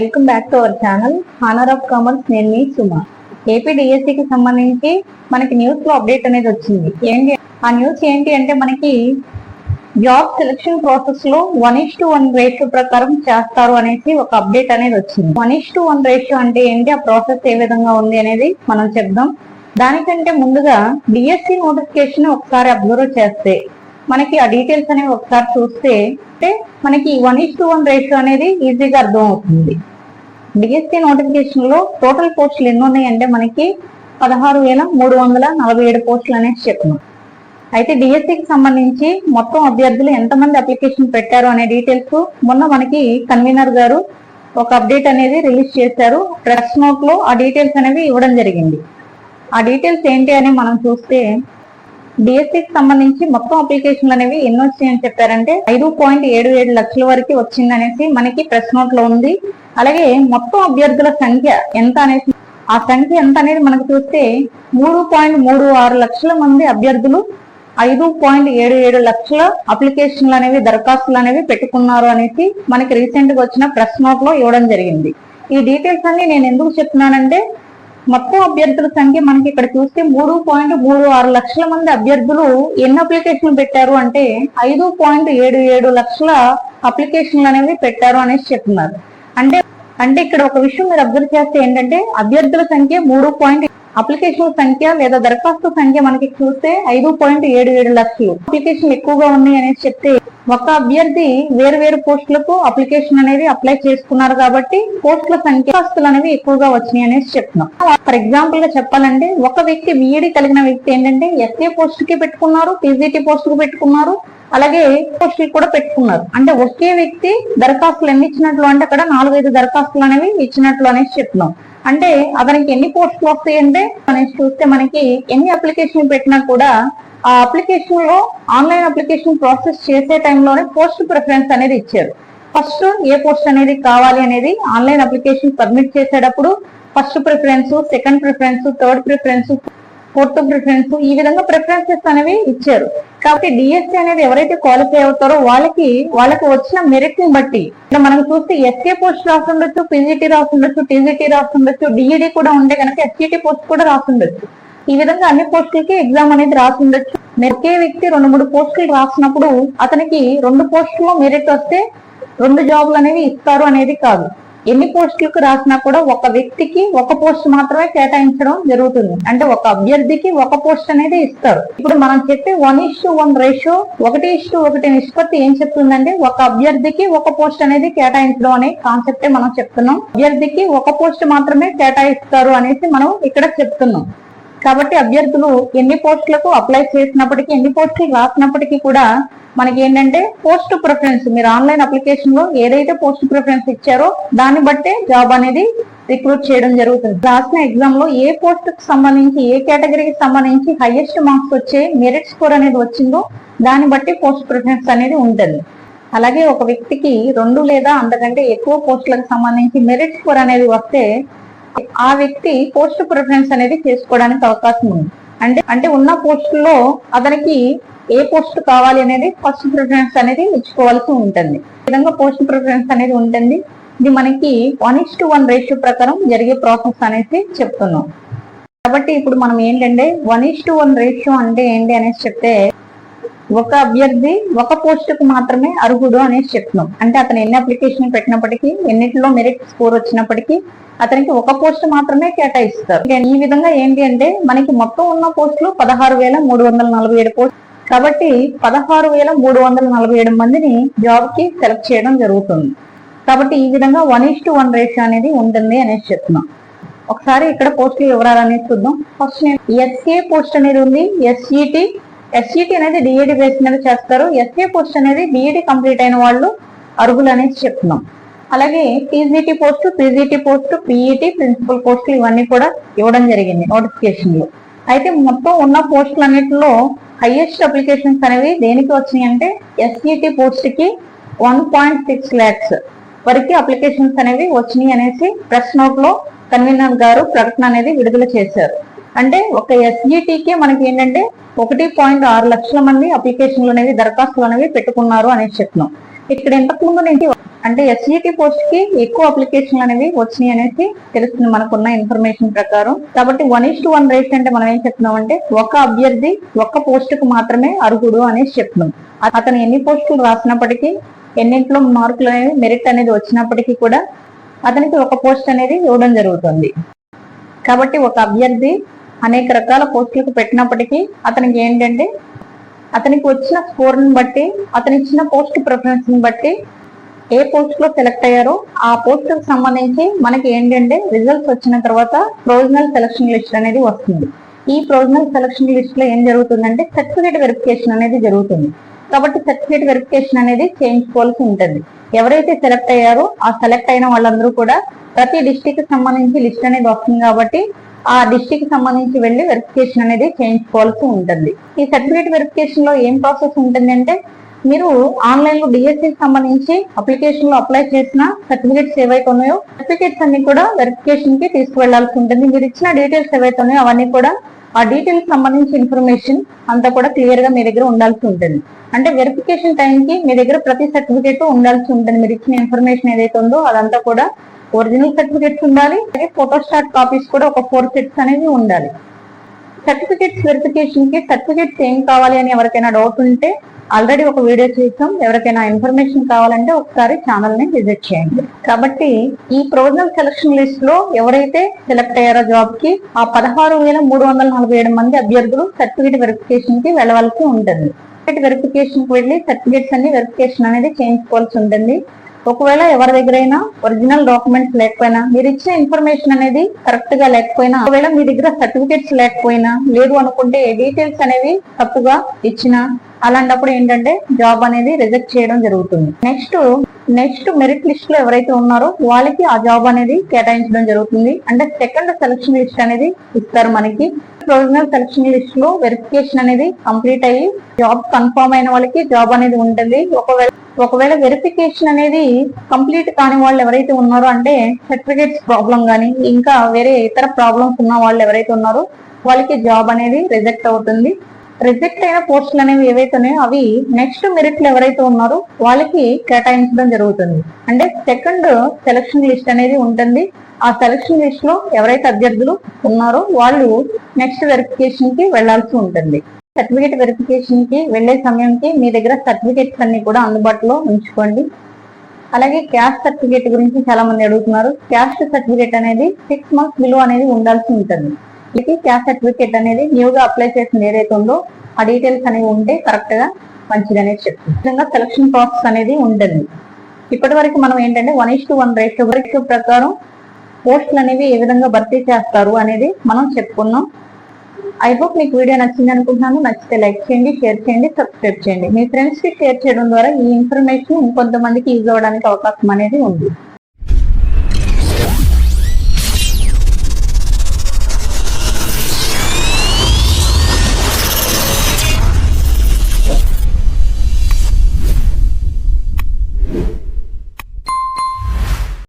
Welcome back to our channel. Honour of commerce నేను మీ Suma. AP DSC కి సంబంధించి మనకి న్యూస్లో అప్డేట్ అనేది వచ్చింది. ఏంటి? ఆ న్యూస్ ఏంటి అంటే మనకి జాబ్ సెలక్షన్ ప్రాసెస్లో one is to one ratio ప్రకారం చేస్తారు అనేసి ఒక అప్డేట్ అనేది వచ్చింది. One is to one ratio అంటే ఏంటి? ఆ ప్రాసెస్ ఏ విధంగా ఉంది అనేది మనం చెప్దాం. దానికంటే ముందుగా డిఎస్సి నోటిఫికేషన్ ఒకసారి అబ్జర్వ్ చేస్తే మనకి ఆ డీటెయిల్స్ అనేవి ఒకసారి చూస్తే అంటే మనకి one is to one ratio అనేది ఈజీగా అర్థం అవుతుంది డిఎస్సి నోటిఫికేషన్లో టోటల్ పోస్టులు ఎన్ని ఉన్నాయంటే మనకి పదహారు వేల మూడు వందల నలభై ఏడు పోస్టులు అనేసి చెప్పినాం అయితే డిఎస్సికి సంబంధించి మొత్తం అభ్యర్థులు ఎంతమంది అప్లికేషన్ పెట్టారు అనే డీటెయిల్స్ మొన్న మనకి కన్వీనర్ గారు ఒక అప్డేట్ అనేది రిలీజ్ చేశారు. ప్రెస్ నోట్లో ఆ డీటెయిల్స్ అనేవి ఇవ్వడం జరిగింది. ఆ డీటెయిల్స్ ఏంటి అని మనం చూస్తే డిఎస్సికి సంబంధించి మొత్తం అప్లికేషన్లు అనేవి ఎన్ని వచ్చాయని చెప్పారంటే ఐదు పాయింట్ ఏడు ఏడు లక్షల వరకు వచ్చిందనేసి మనకి ప్రెస్ నోట్లో ఉంది. అలాగే మొత్తం అభ్యర్థుల సంఖ్య ఎంత అనేసి ఆ సంఖ్య ఎంత అనేది మనకు చూస్తే మూడు పాయింట్ మూడు ఆరు లక్షల మంది అభ్యర్థులు ఐదు పాయింట్ ఏడు ఏడు లక్షల అప్లికేషన్లు అనేవి దరఖాస్తులు అనేవి పెట్టుకున్నారు అనేసి మనకి రీసెంట్గా వచ్చిన ప్రెస్ నోట్లో ఇవ్వడం జరిగింది. ఈ డీటెయిల్స్ అన్ని నేను ఎందుకు చెప్తున్నానంటే మొత్తం అభ్యర్థుల సంఖ్య మనకి ఇక్కడ చూస్తే మూడు పాయింట్ మూడు ఆరు లక్షల మంది అభ్యర్థులు ఎన్ని అప్లికేషన్లు పెట్టారు అంటే ఐదు పాయింట్ ఏడు ఏడు లక్షల అప్లికేషన్లు అనేవి పెట్టారు అనేసి చెప్తున్నారు. అంటే అంటే ఇక్కడ ఒక విషయం మీరు అబ్జర్వ్ చేస్తే ఏంటంటే అభ్యర్థుల సంఖ్య మూడు పాయింట్ అప్లికేషన్ల సంఖ్య లేదా దరఖాస్తు సంఖ్య మనకి చూస్తే ఐదు పాయింట్ ఏడు ఏడు లక్షలు. అప్లికేషన్లు ఎక్కువగా ఉన్నాయి అనేసి చెప్తే ఒక అభ్యర్థి వేరు వేరు పోస్టులకు అప్లికేషన్ అనేది అప్లై చేసుకున్నారు కాబట్టి పోస్టుల సంఖ్య అనేవి ఎక్కువగా వచ్చినాయి అనేసి చెప్తున్నాం. ఫర్ ఎగ్జాంపుల్గా చెప్పాలంటే ఒక వ్యక్తి బిఈడి కలిగిన వ్యక్తి ఏంటంటే ఎస్ఏ పోస్ట్కి పెట్టుకున్నారు పీజీటీ పోస్ట్కు పెట్టుకున్నారు అలాగే పోస్టులు కూడా పెట్టుకున్నారు. అంటే ఒకే వ్యక్తి దరఖాస్తులు ఎన్ని ఇచ్చినట్లు అంటే అక్కడ నాలుగైదు దరఖాస్తులు అనేవి ఇచ్చినట్లు అనేసి చెప్తున్నాం. అంటే అతనికి ఎన్ని పోస్టులు వస్తాయంటే అనేసి చూస్తే మనకి ఎన్ని అప్లికేషన్ పెట్టినా కూడా ఆ అప్లికేషన్లో ఆన్లైన్ అప్లికేషన్ ప్రాసెస్ చేసే టైంలోనే పోస్ట్ ప్రిఫరెన్స్ అనేది ఇచ్చారు. ఫస్ట్ ఏ పోస్ట్ అనేది కావాలి అనేది ఆన్లైన్ అప్లికేషన్ సబ్మిట్ చేసేటప్పుడు first preference second preference third preference fourth preference ఈ విధంగా ప్రిఫరెన్సెస్ అనేవి ఇచ్చారు. కాబట్టి డిఎస్సి అనేది ఎవరైతే క్వాలిఫై అవుతారో వాళ్ళకి వాళ్ళకి వచ్చిన మెరిట్ని బట్టి. ఇక్కడ మనం చూస్తే ఎస్కే పోస్ట్ రాస్తుండొచ్చు పీజీటీ రాస్తుండొచ్చు టీజీటీ రాస్తుండొచ్చు డిఈడి కూడా ఉంటే కనుక ఎస్టీటీ పోస్ట్ కూడా రాస్తుండొచ్చు ఈ విధంగా అన్ని పోస్టులకి ఎగ్జామ్ అనేది రాస్తుండొచ్చు ఒకే వ్యక్తి రెండు మూడు పోస్టులు రాసినప్పుడు అతనికి రెండు పోస్టుల్లో మెరిట్ వస్తే రెండు జాబులు అనేవి ఇస్తారు అనేది కాదు. ఎన్ని పోస్టులకు రాసినా కూడా ఒక వ్యక్తికి ఒక పోస్ట్ మాత్రమే కేటాయించడం జరుగుతుంది. అంటే ఒక అభ్యర్థికి ఒక పోస్ట్ అనేది ఇస్తారు. ఇప్పుడు మనం చెప్పే one is to one ratio ఒకటి ఇస్ టు ఒకటి నిష్పత్తి ఏం చెప్తుందంటే ఒక అభ్యర్థికి ఒక పోస్ట్ అనేది కేటాయించడం అనే కాన్సెప్టే మనం చెప్తున్నాం. అభ్యర్థికి ఒక పోస్ట్ మాత్రమే కేటాయిస్తారు అనేసి మనం ఇక్కడ చెప్తున్నాం. కాబట్టి అభ్యర్థులు ఎన్ని పోస్టులకు అప్లై చేసినప్పటికీ ఎన్ని పోస్టులు రాసినప్పటికీ కూడా మనకి ఏంటంటే పోస్ట్ ప్రిఫరెన్స్ మీరు ఆన్లైన్ అప్లికేషన్లో ఏదైతే పోస్ట్ ప్రిఫరెన్స్ ఇచ్చారో దాన్ని బట్టే జాబ్ అనేది రిక్రూట్ చేయడం జరుగుతుంది. రాసిన ఎగ్జామ్లో ఏ పోస్ట్కు సంబంధించి ఏ కేటగిరీకి సంబంధించి హైయెస్ట్ మార్క్స్ వచ్చే మెరిట్ స్కోర్ అనేది వచ్చిందో దాన్ని బట్టి పోస్ట్ ప్రిఫరెన్స్ అనేది ఉంటుంది. అలాగే ఒక వ్యక్తికి రెండు లేదా అంతకంటే ఎక్కువ పోస్టులకు సంబంధించి మెరిట్ స్కోర్ అనేది వస్తే ఆ వ్యక్తి పోస్ట్ ప్రిఫరెన్స్ అనేది చేసుకోవడానికి అవకాశం ఉంది. అంటే అంటే ఉన్న పోస్టుల్లో అతనికి ఏ పోస్ట్ కావాలి అనేది ఫస్ట్ ప్రిఫరెన్స్ అనేది ఇచ్చుకోవాల్సి ఉంటుంది. విధంగా పోస్ట్ ప్రిఫరెన్స్ అనేది ఉంటుంది. ఇది మనకి one is to one ratio ప్రకారం జరిగే ప్రాసెస్ అనేసి చెప్తున్నాం. కాబట్టి ఇప్పుడు మనం ఏంటంటే one is to one ratio అంటే ఏంటి అనేసి చెప్తే ఒక అభ్యర్థి ఒక పోస్ట్కు మాత్రమే అర్హుడు అనేసి చెప్తున్నాం. అంటే అతను ఎన్ని అప్లికేషన్ పెట్టినప్పటికీ ఎన్నిటిలో మెరిట్ స్కోర్ వచ్చినప్పటికీ అతనికి ఒక పోస్ట్ మాత్రమే కేటాయిస్తారు. ఈ విధంగా ఏంటి అంటే మనకి మొత్తం ఉన్న పోస్టులు పదహారు వేల మూడు వందల నలభై ఏడు పోస్ట్ కాబట్టి పదహారు వేల మూడు వందల నలభై ఏడు మందిని జాబ్కి సెలెక్ట్ చేయడం జరుగుతుంది. కాబట్టి ఈ విధంగా one is to one ratio అనేది ఉంటుంది అనేసి చెప్తున్నాం. ఒకసారి ఇక్కడ పోస్టులు వివరాలు అనేది చూద్దాం. ఫస్ట్ నేను ఎస్ఏ పోస్ట్ అనేది ఉంది. ఎస్ఈటి ఎస్ఈటి అనేది డిఈడి బేస్ మీద చేస్తారు. ఎస్ఏ పోస్ట్ అనేది బిఈడి కంప్లీట్ అయిన వాళ్ళు అర్హులు అనేసి చెప్తున్నాం. అలాగే PGT post PGT post PET principal పోస్టులు ఇవన్నీ కూడా ఇవ్వడం జరిగింది నోటిఫికేషన్లో. అయితే మొత్తం ఉన్న పోస్టులు అన్నింటిలో హైయెస్ట్ అప్లికేషన్స్ అనేవి దేనికి వచ్చినాయి అంటే ఎస్ఈటి పోస్ట్కి వన్ పాయింట్ సిక్స్ ల్యాక్స్ వరకు అప్లికేషన్స్ అనేవి వచ్చినాయి అనేసి ప్రెస్ నోట్లో కన్వీనర్ గారు ప్రకటన అనేది విడుదల చేశారు. అంటే ఒక ఎస్జిటికి మనకి ఏంటంటే ఒకటి పాయింట్ ఆరు లక్షల మంది అప్లికేషన్లు అనేవి దరఖాస్తులు అనేవి పెట్టుకున్నారు అనేసి చెప్తున్నాం. ఇక్కడ ఇంతకుముందు నుంచి అంటే ఎస్ఈటి పోస్ట్కి ఎక్కువ అప్లికేషన్లు అనేవి వచ్చినాయి అనేసి తెలుస్తుంది మనకున్న ఇన్ఫర్మేషన్ ప్రకారం. కాబట్టి one is to one rate అంటే మనం ఏం చెప్తున్నాం అంటే ఒక అభ్యర్థి ఒక్క పోస్ట్కు మాత్రమే అర్హుడు అనేసి చెప్తున్నాం. అతను ఎన్ని పోస్టులు రాసినప్పటికీ ఎన్నింటిలో మార్కులు అనేవి మెరిట్ అనేది వచ్చినప్పటికీ కూడా అతనికి ఒక పోస్ట్ అనేది ఇవ్వడం జరుగుతుంది. కాబట్టి ఒక అభ్యర్థి అనేక రకాల పోస్టులకు పెట్టినప్పటికీ అతనికి ఏంటంటే అతనికి వచ్చిన స్కోర్ని బట్టి అతని ఇచ్చిన పోస్ట్ ప్రిఫరెన్స్ని బట్టి ఏ పోస్ట్లో సెలెక్ట్ అయ్యారో ఆ పోస్ట్కి సంబంధించి మనకి ఏంటంటే రిజల్ట్స్ వచ్చిన తర్వాత ప్రొవిజనల్ సెలక్షన్ లిస్ట్ అనేది వస్తుంది. ఈ ప్రొవిజనల్ సెలక్షన్ లిస్ట్లో ఏం జరుగుతుందంటే సర్టిఫికేట్ వెరిఫికేషన్ అనేది జరుగుతుంది. కాబట్టి సర్టిఫికేట్ వెరిఫికేషన్ అనేది చేయించుకోవాల్సి ఉంటుంది. ఎవరైతే సెలెక్ట్ అయ్యారో ఆ సెలెక్ట్ అయిన వాళ్ళందరూ కూడా ప్రతి డిస్టిక్ సంబంధించి లిస్ట్ అనేది వస్తుంది కాబట్టి ఆ డిస్టిక్కి సంబంధించి వెళ్ళి వెరిఫికేషన్ అనేది చేయించుకోవాల్సి ఉంటుంది. ఈ సర్టిఫికేట్ వెరిఫికేషన్లో ఏం ప్రాసెస్ ఉంటుంది అంటే మీరు ఆన్లైన్లో డిఎస్సి సంబంధించి అప్లికేషన్లో అప్లై చేసిన సర్టిఫికేట్స్ ఏవైతే ఉన్నాయో సర్టిఫికేట్స్ అన్ని కూడా వెరిఫికేషన్కి తీసుకువెళ్ళాల్సి ఉంటుంది. మీరు ఇచ్చిన డీటెయిల్స్ ఏవైతే ఉన్నాయో అవన్నీ కూడా ఆ డీటెయిల్స్ సంబంధించి ఇన్ఫర్మేషన్ అంతా కూడా క్లియర్గా మీ దగ్గర ఉండాల్సి ఉంటుంది. అంటే వెరిఫికేషన్ టైం కి మీ దగ్గర ప్రతి సర్టిఫికేట్ ఉండాల్సి ఉంటుంది. మీరు ఇచ్చిన ఇన్ఫర్మేషన్ ఏదైతే ఉందో అదంతా కూడా ఒరిజినల్ సర్టిఫికేట్స్ ఉండాలి అలాగే ఫోటోస్టాట్ కాపీస్ కూడా ఒక ఫోర్ సెట్స్ అనేవి ఉండాలి. సర్టిఫికేట్స్ వెరిఫికేషన్కి సర్టిఫికేట్స్ ఏం కావాలి అని ఎవరికైనా డౌట్ ఉంటే ఆల్రెడీ ఒక వీడియో చేసాం ఎవరికైనా ఇన్ఫర్మేషన్ కావాలంటే ఒకసారి ఛానల్ని విజిట్ చేయండి. కాబట్టి ఈ ప్రొవిజనల్ సెలక్షన్ లిస్ట్లో ఎవరైతే సెలెక్ట్ అయ్యారో జాబ్కి ఆ పదహారు వేల మూడు వందల నలభై ఏడు మంది అభ్యర్థులు సర్టిఫికేట్ వెరిఫికేషన్కి వెళ్ళవలసి ఉంటుంది. సర్టిఫికేట్ వెరిఫికేషన్కి వెళ్ళి సర్టిఫికేట్స్ అన్ని వెరిఫికేషన్ అనేది చేయించుకోవాల్సి ఉంటుంది. ఒకవేళ ఎవరి దగ్గరైనా ఒరిజినల్ డాక్యుమెంట్స్ లేకపోయినా మీరు ఇచ్చిన ఇన్ఫర్మేషన్ అనేది కరెక్ట్గా లేకపోయినా ఒకవేళ మీ దగ్గర సర్టిఫికేట్స్ లేకపోయినా లేదు అనుకుంటే డీటెయిల్స్ అనేవి తప్పుగా ఇచ్చిన అలాంటప్పుడు ఏంటంటే జాబ్ అనేది రిజెక్ట్ చేయడం జరుగుతుంది. నెక్స్ట్ నెక్స్ట్ మెరిట్ లిస్ట్లో ఎవరైతే ఉన్నారో వాళ్ళకి ఆ జాబ్ అనేది కేటాయించడం జరుగుతుంది. అంటే సెకండ్ సెలక్షన్ లిస్ట్ అనేది ఇస్తారు మనకి. ప్రొవిజనల్ సెలక్షన్ లిస్ట్లో వెరిఫికేషన్ అనేది కంప్లీట్ అయ్యి జాబ్ కన్ఫర్మ్ అయిన వాళ్ళకి జాబ్ అనేది ఉంటుంది. ఒకవేళ ఒకవేళ వెరిఫికేషన్ అనేది కంప్లీట్ కాని వాళ్ళు ఎవరైతే ఉన్నారో అంటే సర్టిఫికేట్స్ ప్రాబ్లం కానీ ఇంకా వేరే ఇతర ప్రాబ్లమ్స్ ఉన్న వాళ్ళు ఎవరైతే ఉన్నారో వాళ్ళకి జాబ్ అనేది రిజెక్ట్ అవుతుంది. రిజెక్ట్ అయిన పోస్టులు అనేవి ఏవైతే ఉన్నాయో అవి నెక్స్ట్ మెరిట్లు ఎవరైతే ఉన్నారో వాళ్ళకి కేటాయించడం జరుగుతుంది. అంటే సెకండ్ సెలక్షన్ లిస్ట్ అనేది ఉంటుంది. ఆ సెలక్షన్ లిస్ట్లో ఎవరైతే అభ్యర్థులు ఉన్నారో వాళ్ళు నెక్స్ట్ వెరిఫికేషన్కి వెళ్ళాల్సి ఉంటుంది. సర్టిఫికేట్ వెరిఫికేషన్కి వెళ్ళే సమయంకి మీ దగ్గర సర్టిఫికేట్స్ అన్ని కూడా అందుబాటులో ఉంచుకోండి. అలాగే క్యాస్ట్ సర్టిఫికేట్ గురించి చాలా మంది అడుగుతున్నారు. క్యాస్ట్ సర్టిఫికేట్ అనేది సిక్స్ మంత్స్ విలువ అనేది ఉండాల్సి ఉంటుంది. ఇది క్యాస్ట్ సర్టిఫికేట్ అనేది న్యూగా అప్లై చేసింది ఏదైతే ఉందో ఆ డీటెయిల్స్ అనేవి ఉంటే కరెక్ట్గా మంచిది అనేది చెప్తుంది సెలక్షన్ ప్రాసెస్ అనేది ఉంటుంది. ఇప్పటి వరకు మనం ఏంటంటే one is to one ratio ratio ప్రకారం పోస్టులు అనేవి ఏ విధంగా భర్తీ చేస్తారు అనేది మనం చెప్పుకున్నాం. ఐ హోప్ మీకు వీడియో నచ్చింది అనుకుంటున్నాను. నచ్చితే లైక్ చేయండి షేర్ చేయండి సబ్స్క్రైబ్ చేయండి. మీ ఫ్రెండ్స్కి షేర్ చేయడం ద్వారా ఈ ఇన్ఫర్మేషన్ ఇంకొంతమందికి యూజ్ అవ్వడానికి అవకాశం అనేది ఉంది.